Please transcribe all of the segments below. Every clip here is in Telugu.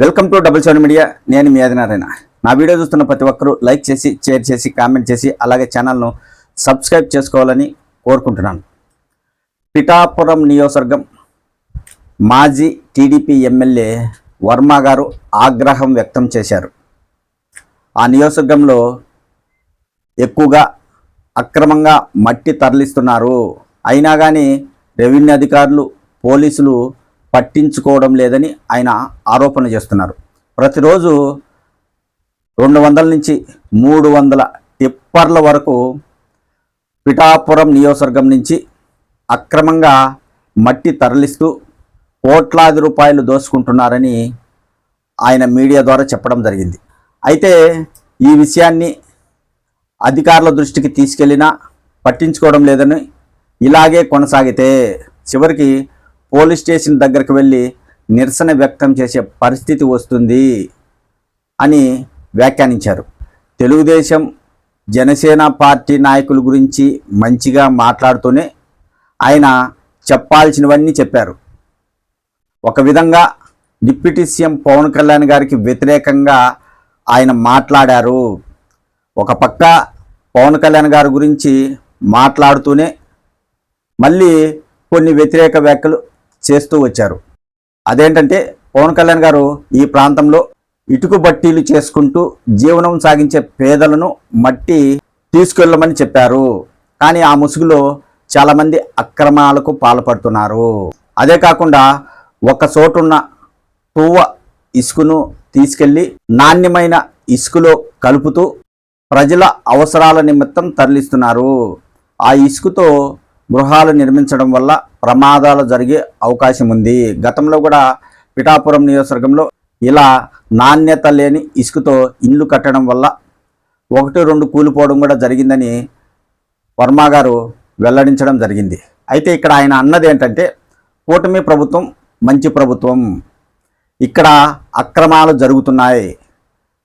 Welcome to double seven media. నేను మీ ఆదినారాయణ. నా వీడియో చూస్తున్న ప్రతి ఒక్కరూ లైక్ చేసి షేర్ చేసి కామెంట్ చేసి అలాగే ఛానల్ను సబ్స్క్రైబ్ చేసుకోవాలని కోరుకుంటున్నాను. పిఠాపురం నియోజకవర్గం మాజీ టీడీపీ ఎమ్మెల్యే వర్మ గారు ఆగ్రహం వ్యక్తం చేశారు. ఆ నియోజకవర్గంలో ఎక్కువగా అక్రమంగా మట్టి తరలిస్తున్నారు. అయినా కానీ రెవెన్యూ అధికారులు పోలీసులు పట్టించుకోవడం లేదని ఆయన ఆరోపణ చేస్తున్నారు. ప్రతిరోజు రెండు వందల నుంచి మూడు వందల టిప్పర్ల వరకు పిఠాపురం నియోజకవర్గం నుంచి అక్రమంగా మట్టి తరలిస్తూ కోట్లాది రూపాయలు దోసుకుంటున్నారని ఆయన మీడియా ద్వారా చెప్పడం జరిగింది. అయితే ఈ విషయాన్ని అధికారుల దృష్టికి తీసుకెళ్ళినా పట్టించుకోవడం లేదని ఇలాగే కొనసాగితే చివరికి పోలీస్ స్టేషన్ దగ్గరకు వెళ్ళి నిరసన వ్యక్తం చేసే పరిస్థితి వస్తుంది అని వ్యాఖ్యానించారు. తెలుగుదేశం జనసేన పార్టీ నాయకుల గురించి మంచిగా మాట్లాడుతూనే ఆయన చెప్పాల్సినవన్నీ చెప్పారు. ఒక విధంగా డిప్యూటీ సీఎం పవన్ కళ్యాణ్ గారికి వ్యతిరేకంగా ఆయన మాట్లాడారు. ఒక పక్క పవన్ కళ్యాణ్ గారి గురించి మాట్లాడుతూనే మళ్ళీ కొన్ని వ్యతిరేక వ్యాఖ్యలు చేస్తూ వచ్చారు. అదేంటంటే పవన్ కళ్యాణ్ గారు ఈ ప్రాంతంలో ఇటుకు బట్టీలు చేసుకుంటూ జీవనం సాగించే పేదలను మట్టి తీసుకెళ్ళమని చెప్పారు. కానీ ఆ ముసుగులో చాలామంది అక్రమాలకు పాల్పడుతున్నారు. అదే కాకుండా ఒక చోటున్న పువ్వ ఇసుకను తీసుకెళ్ళి నాణ్యమైన ఇసుకలో కలుపుతూ ప్రజల అవసరాల నిమిత్తం తరలిస్తున్నారు. ఆ ఇసుకతో గృహాలు నిర్మించడం వల్ల ప్రమాదాలు జరిగే అవకాశం ఉంది. గతంలో కూడా పిఠాపురం నియోజకవర్గంలో ఇలా నాణ్యత లేని ఇసుకతో ఇల్లు కట్టడం వల్ల ఒకటి రెండు కూలిపోవడం కూడా జరిగిందని వర్మ గారు వెల్లడించడం జరిగింది. అయితే ఇక్కడ ఆయన అన్నది ఏంటంటే కూటమి ప్రభుత్వం మంచి ప్రభుత్వం. ఇక్కడ అక్రమాలు జరుగుతున్నాయి.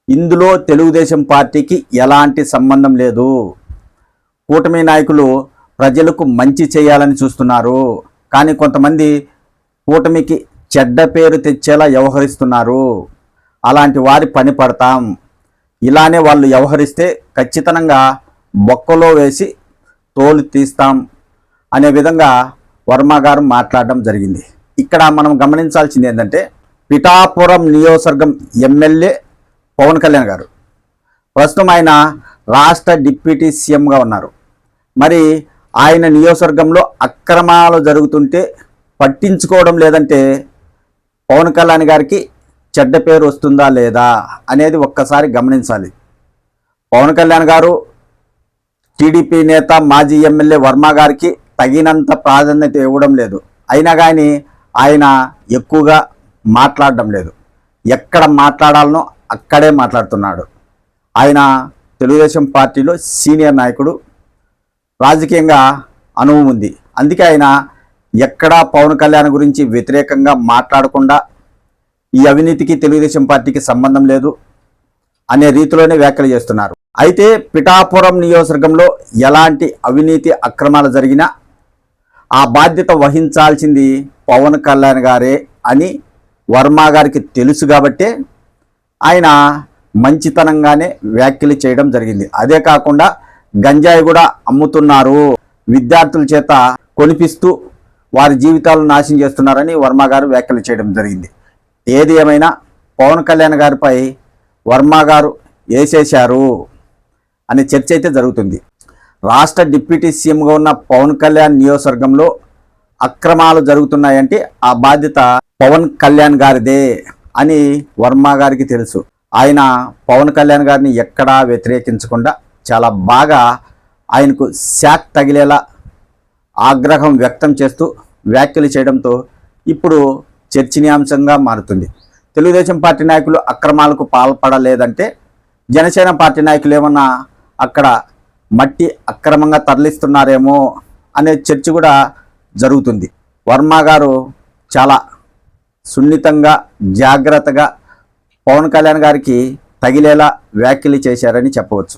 ఇందులో తెలుగుదేశం పార్టీకి ఎలాంటి సంబంధం లేదు. కూటమి నాయకులు ప్రజలకు మంచి చేయాలని చూస్తున్నారు. కానీ కొంతమంది కూటమికి చెడ్డ పేరు తెచ్చేలా వ్యవహరిస్తున్నారు. అలాంటి వారి పని పడతాం. ఇలానే వాళ్ళు వ్యవహరిస్తే ఖచ్చితంగా బొక్కలో వేసి తోలు తీస్తాం అనే విధంగా వర్మ గారు మాట్లాడడం జరిగింది. ఇక్కడ మనం గమనించాల్సింది ఏంటంటే పిఠాపురం నియోజకవర్గం ఎమ్మెల్యే పవన్ కళ్యాణ్ గారు. ప్రస్తుతం ఆయన రాష్ట్ర డిప్యూటీ సీఎంగా ఉన్నారు. మరి ఆయన నియోజకవర్గంలో అక్రమాలు జరుగుతుంటే పట్టించుకోవడం లేదంటే పవన్ కళ్యాణ్ గారికి చెడ్డ పేరు వస్తుందా లేదా అనేది ఒక్కసారి గమనించాలి. పవన్ కళ్యాణ్ గారు టీడీపీ నేత మాజీ ఎమ్మెల్యే వర్మ గారికి తగినంత ప్రాధాన్యత ఇవ్వడం లేదు. అయినా కానీ ఆయన ఎక్కువగా మాట్లాడడం లేదు. ఎక్కడ మాట్లాడాలనో అక్కడే మాట్లాడుతున్నాడు. ఆయన తెలుగుదేశం పార్టీలో సీనియర్ నాయకుడు రాజకీయంగా అనుభవం ఉంది. అందుకే ఆయన ఎక్కడా పవన్ కళ్యాణ్ గురించి వ్యతిరేకంగా మాట్లాడకుండా ఈ అవినీతికి తెలుగుదేశం పార్టీకి సంబంధం లేదు అనే రీతిలోనే వ్యాఖ్యలు చేస్తున్నారు. అయితే పిఠాపురం నియోజకవర్గంలో ఎలాంటి అవినీతి అక్రమాలు జరిగినా ఆ బాధ్యత వహించాల్సింది పవన్ కళ్యాణ్ గారే అని వర్మ గారికి తెలుసు కాబట్టే ఆయన మంచితనంగానే వ్యాఖ్యలు చేయడం జరిగింది. అదే కాకుండా గంజాయి కూడా అమ్ముతున్నారు. విద్యార్థుల చేత కొనిపిస్తూ వారి జీవితాలను నాశనం చేస్తున్నారని వర్మ గారు వ్యాఖ్యలు చేయడం జరిగింది. ఏది ఏమైనా పవన్ కళ్యాణ్ గారిపై వర్మ గారు వేసేశారు అనే చర్చ అయితే జరుగుతుంది. రాష్ట్ర డిప్యూటీ సీఎంగా ఉన్న పవన్ కళ్యాణ్ నియోజకవర్గంలో అక్రమాలు జరుగుతున్నాయంటే ఆ బాధ్యత పవన్ కళ్యాణ్ గారిదే అని వర్మ గారికి తెలుసు. ఆయన పవన్ కళ్యాణ్ గారిని ఎక్కడా వ్యతిరేకించకుండా చాలా బాగా ఆయనకు శాక్ తగిలేలా ఆగ్రహం వ్యక్తం చేస్తూ వ్యాఖ్యలు చేయడంతో ఇప్పుడు చర్చనీయాంశంగా మారుతుంది. తెలుగుదేశం పార్టీ నాయకులు అక్రమాలకు పాల్పడలేదంటే జనసేన పార్టీ నాయకులు ఏమన్నా అక్కడ మట్టి అక్రమంగా తరలిస్తున్నారేమో అనే చర్చ కూడా జరుగుతుంది. వర్మ గారు చాలా సున్నితంగా జాగ్రత్తగా పవన్ కళ్యాణ్ గారికి తగిలేలా వ్యాఖ్యలు చేశారని చెప్పవచ్చు.